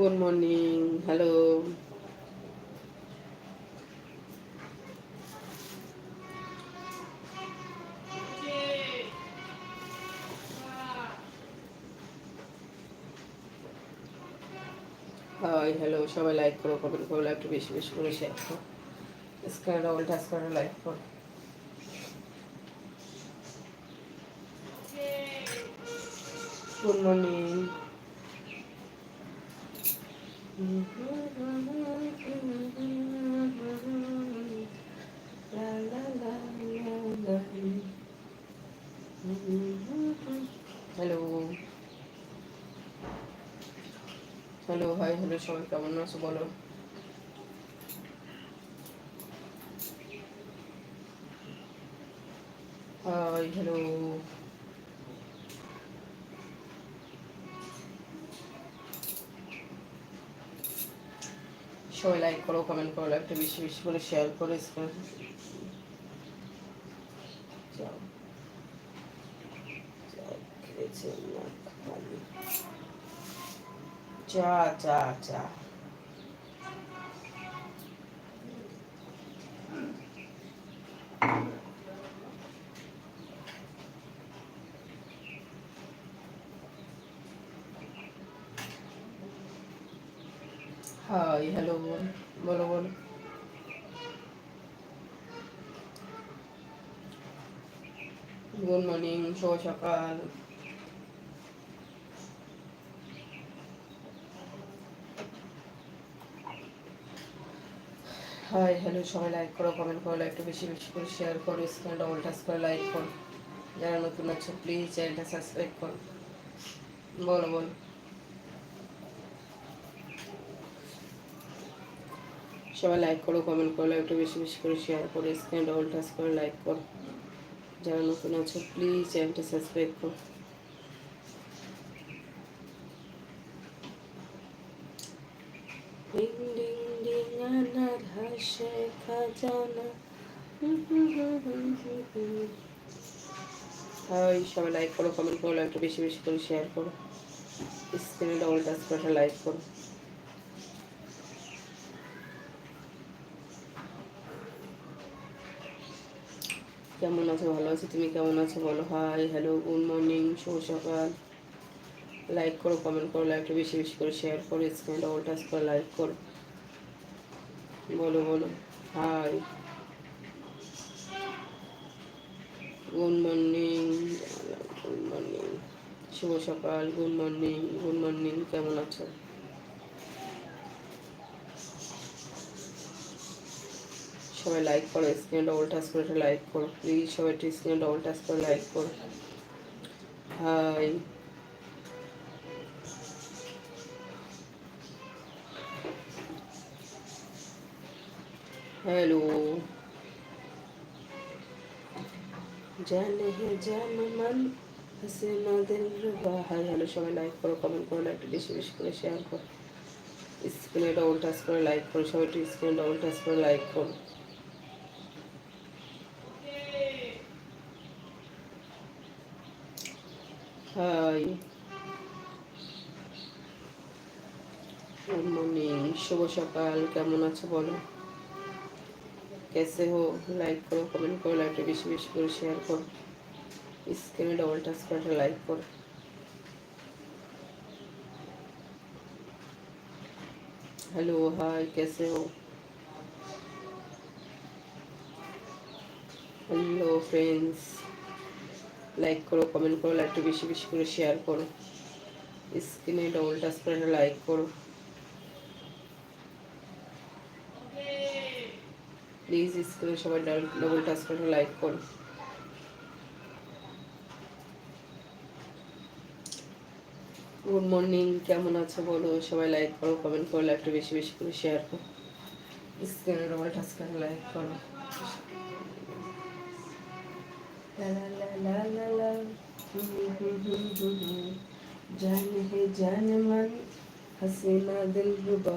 Good morning hello hi hello সবাই like করো comment করো লাইকটা বেশি বেশি করে শেয়ার করো। স্ক্রিনে ডবল টাচ করে লাইক করো। Good morning hello hello hi hello সবাই কেমন আছো বলো? হাই হ্যালো সবাই লাইক করো কমেন্ট করো একটা বেশি বেশি করে শেয়ার করো চা চা চা হাই হ্যালো বলো বলো গুড মর্নিং শুভ সকাল। হাই হ্যালো সবাই লাইক করো কমেন্ট করো একটু বেশি বেশি করে শেয়ার করো স্ক্রিনে ডবল টাচ করে লাইক করো। যারা নতুন আছে প্লিজ চ্যানেলটা সাবস্ক্রাইব করো। বলো বলো। সবাই লাইক করো কমেন্ট করো একটু বেশি বেশি করে শেয়ার করো স্ক্রিনে ডবল টাচ করে লাইক করো। যারা নতুন আছো প্লিজ চ্যানেলটা সাবস্ক্রাইব করো। হাই সবাই লাইক করো কমেন্ট করো একটু বেশি বেশি করে শেয়ার করো। স্ক্রিনে ডবল টাচ করে লাইক করো। কেমন আছো? ভালো আছো। তুমি কেমন আছো? বলো হাই হ্যালো গুড মর্নিং শুভ সকাল। লাইক করো কমেন্ট করো লাইকটা বেশি বেশি করে শেয়ার করো স্ক্রিনে ডবল টাচ করে লাইক করো। বলো বলো hi good morning good morning শুভ সকাল গুড মর্নিং গুড মর্নিং কেমন আছো? সবাই লাইক করো স্ক্রিনে ডবল টাচ করে লাইক করো প্লিজ সবাই স্ক্রিনে ডবল টাচ করে লাইক করো। হাই হ্যালো জানে হে জান মান হাসিনা দিল রুবা হাই হ্যালো সবাই লাইক করো কমেন্ট করো লাইকটা বেশি বেশি করে শেয়ার করো স্ক্রিনে ডবল টাচ করে লাইক করো সবাই স্ক্রিনে ডবল টাচ করে লাইক করো হাই গুড মর্নিং শুভ সকাল কেমন আছো বলো कैसे हो লাইক করো কমেন্ট করো লাইকটা বেশি বেশি করে শেয়ার করো স্ক্রিনে ডবল টাচ করে লাইক করো हेलो हाय कैसे हो হ্যালো ফ্রেন্ডস লাইক করো কমেন্ট করো লাইকটা বেশি বেশি করে শেয়ার করো। স্ক্রিনে ডবল টাচ করে লাইক করো। প্লিজ স্ক্রিনে সবাই ডবল টাচ করে লাইক করো। গুড মর্নিং কেমন আছো বলো? সবাই লাইক করো কমেন্ট করো লাইকটা বেশি বেশি করে শেয়ার করো। স্ক্রিনে ডবল টাচ করে লাইক করো। जान है जान मन हसीना दिल रुबा